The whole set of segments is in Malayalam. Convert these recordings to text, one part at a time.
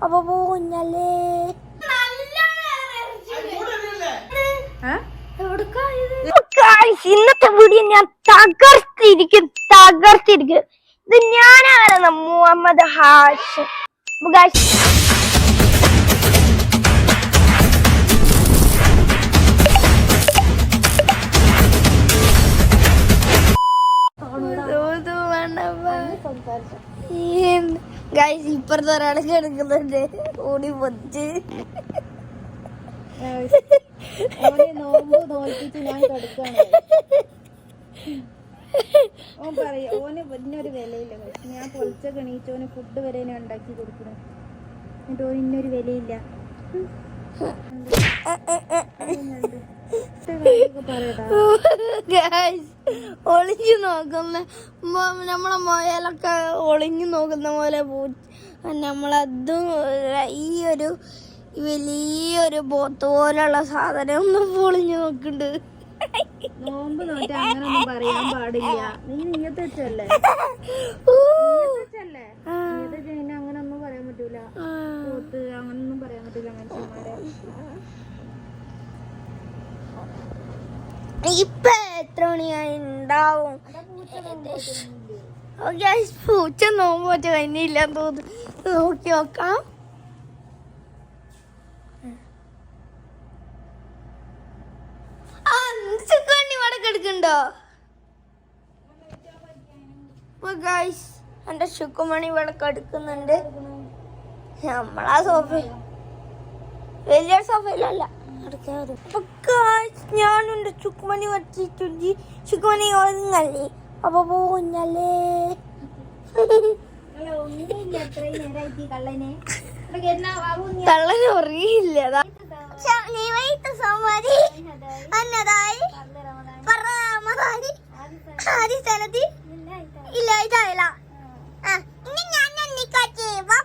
അപ്പൊ പോഞ്ഞല്ലേ ഇന്നത്തെ വീഡിയോ ഞാൻ തകർത്തിരിക്കും തകർത്തിരിക്കും. ഇത് ഞാനാണ് മുഹമ്മദ് ഹാഷ്. Guys, ഗൈസ് ഇപ്പുറത്തെ ഒരാളെ കിടക്കുന്നുണ്ട്. ഓടി പൊതിച്ച് ഓൻ ഫുഡ് വരെ ഞാൻ ഉണ്ടാക്കി കൊടുക്കണം എന്നിട്ട് ഓന് ഇന്നൊരു വിലയില്ല. ഒളിഞ്ഞു നോക്കുന്ന നമ്മളെ മുയലൊക്കെ ഒളിഞ്ഞു നോക്കുന്ന പോലെ പൂ- നമ്മളതും ഈ ഒരു വലിയൊരു ബോത്ത് പോലുള്ള സാധനം ഒന്നും പൊളിഞ്ഞു നോക്കുന്നുണ്ട് നോമ്പ് അങ്ങനൊന്നും പറയാൻ പാടില്ല. നീ നീയത്തെ വെച്ചല്ലേ ഊ. വെച്ചല്ലേ നീയത്തെ അങ്ങനെ ഒന്നും പറയാൻ പറ്റൂല. അങ്ങനൊന്നും പറയാൻ പറ്റൂല മനുഷ്യന്മാരെ ഇപ്പൊ എത്ര മണിയായി ഉണ്ടാവും പൂച്ച നോമ്പ് വെച്ച കഴിഞ്ഞില്ല തോന്നുന്നു നോക്കി നോക്കാം ആ സുഖണ്ണി ഇവിടെ കിടക്കുന്നുണ്ടോ ഗൈസ് എന്റെ ശുക്കുമണി ഇവിടെ കിടക്കുന്നുണ്ട് നമ്മളാ സോഫ വലിയ സോഫയിലല്ല കിടക്കാറ്. അപ്പൊ ഞാനുണ്ട്. ചുക്കുമണി വച്ചിട്ടുണ്ട്. ചുക്കുമണി ഒതുങ്ങല്ലേ അപ്പൊ പോഞ്ഞല്ലേ തള്ളന് അറിയില്ല അതാ. നീ വൈത്ത സമാധി അന്നതായി. പറമതായി ആദ്യ സ്ഥലത്ത്. ഇല്ല ഇതായില്ല. ആ ഇനി ഞാൻ ബൈ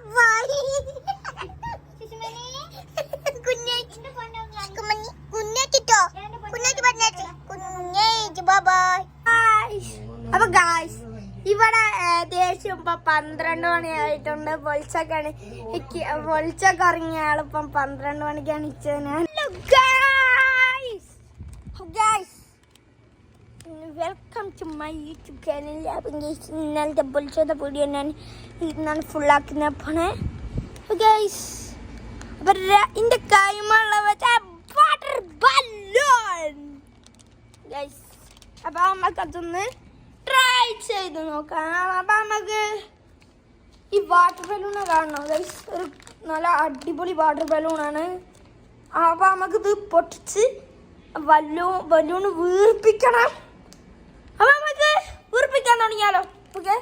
പന്ത്രണ്ട് മണിയായിട്ടുണ്ട്. പൊളിച്ചൊക്കെയാണ്. പൊളിച്ചൊക്കെ ഇറങ്ങിയ ആളിപ്പം പന്ത്രണ്ട് മണിക്കാണ് അണിച്ചത് ഞാൻ welcome to my YouTube channel അപ്പം ഇന്നലത്തെ പൊളിച്ചത് വീഡിയോ ഞാൻ ഇന്നാണ് ഫുള്ളാക്കുന്ന പോണേ ഗൈസ് അപ്പം കൈമുള്ള വാട്ടർ ബലൂൺ ഗൈസ് അപ്പം നമുക്കതൊന്ന് ട്രൈ ചെയ്ത് നോക്കാം. അപ്പം നമുക്ക് ഈ വാട്ടർ ബലൂൺ കാണണം ഗൈസ് ഒരു നല്ല അടിപൊളി വാട്ടർ ബലൂണാണ് നമുക്ക് നമുക്കിത് പൊട്ടിച്ച് വല്ലൂ ബലൂൺ വീർപ്പിക്കണം. അപ്പോൾ നമുക്ക് വീർപ്പിക്കാൻ തുടങ്ങിയാലോ? ഓക്കെ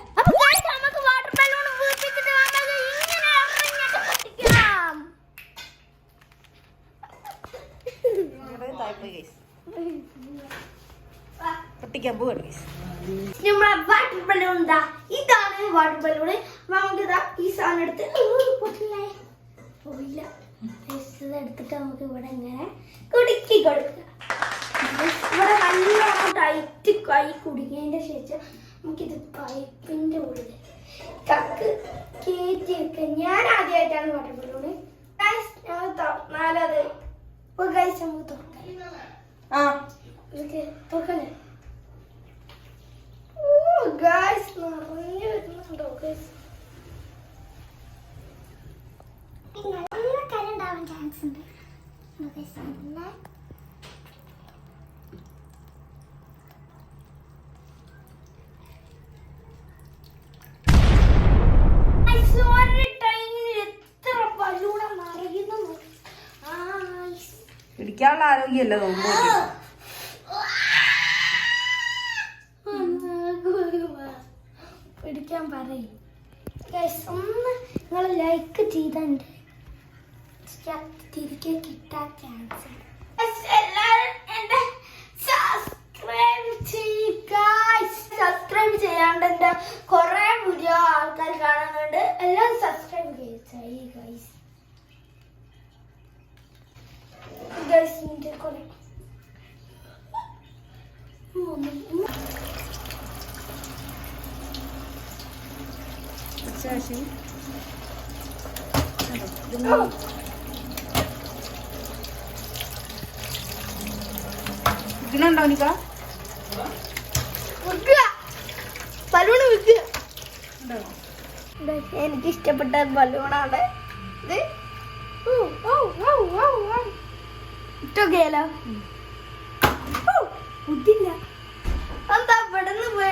പൊട്ടിക്കാൻ പോവാണ് നമ്മളെ വാട്ടർ ബലൂൺ ഇതാ ഇതാണ് വാട്ടർ ബലൂൺ നമുക്ക് ഇതാ ഈ സാധനം എടുത്ത് പോയില്ലേ. പോയില്ല എടുത്തിട്ട് നമുക്ക് ഇവിടെ ഇങ്ങനെ കുടുക്കി കൊടുക്കുക ഇവിടെ നല്ല ടൈറ്റ് കൈ കുടുങ്ങിയതിന്റെ ശേഷം നമുക്കിത് പൈപ്പിന്റെ ഉള്ളിൽ കക്ക് കയറ്റി വെക്കുക ഞാൻ ആദ്യമായിട്ടാണ് വാട്ടർ ബലൂണ് ഞങ്ങൾ തുറന്നാലത് ഇപ്പൊ ഗൈസ് നമുക്ക് തുറക്കാം ആ. ഇതൊക്കെ നല്ല കരണ്ടാവാൻ ചാൻസ് ഉണ്ട്. നല്ല Guys, ഒരു ടൈമിൽ എത്ര ബലൂണ നിറയുന്നു ആ guys. പിടിക്കാനുള്ള ആരോഗ്യമല്ല നോമ്പ് പിടിക്കാൻ പറയും Guys, ഒന്ന് നിങ്ങൾ ലൈക്ക് ചെയ്തുണ്ട് തിരികെ കിട്ടാൻ ചാൻസ് എല്ലാവരും സബ്സ്ക്രൈബ് ചെയ്യുക സബ്സ്ക്രൈബ് ചെയ്യാണ്ട് കുറെ വീഡിയോ ആൾക്കാർ കാണുന്നുണ്ട് എല്ലാവരും സബ്സ്ക്രൈബ് ചെയ്യുക ഗൈസ് ഗൈസ് നിന്റെ കുറെ ശശി. നിക്ക വിൽക്കുക. ബലൂൺ വിൽക്കുക. എനിക്ക് ഇഷ്ടപ്പെട്ട ബലൂണാണ്. ഇത്. ഊ, ബുദ്ധില്ല എന്താ ഇവിടുന്ന് പോയ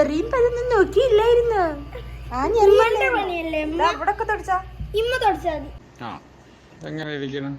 എറിയുമ്പോ അതൊന്നും നോക്കിയില്ലായിരുന്നു. ഇവിടൊക്കെ തൊടിച്ചാ. ഇമ്മ തുടച്ചാ മതി. ആ എങ്ങനെ ഇരിക്കണം?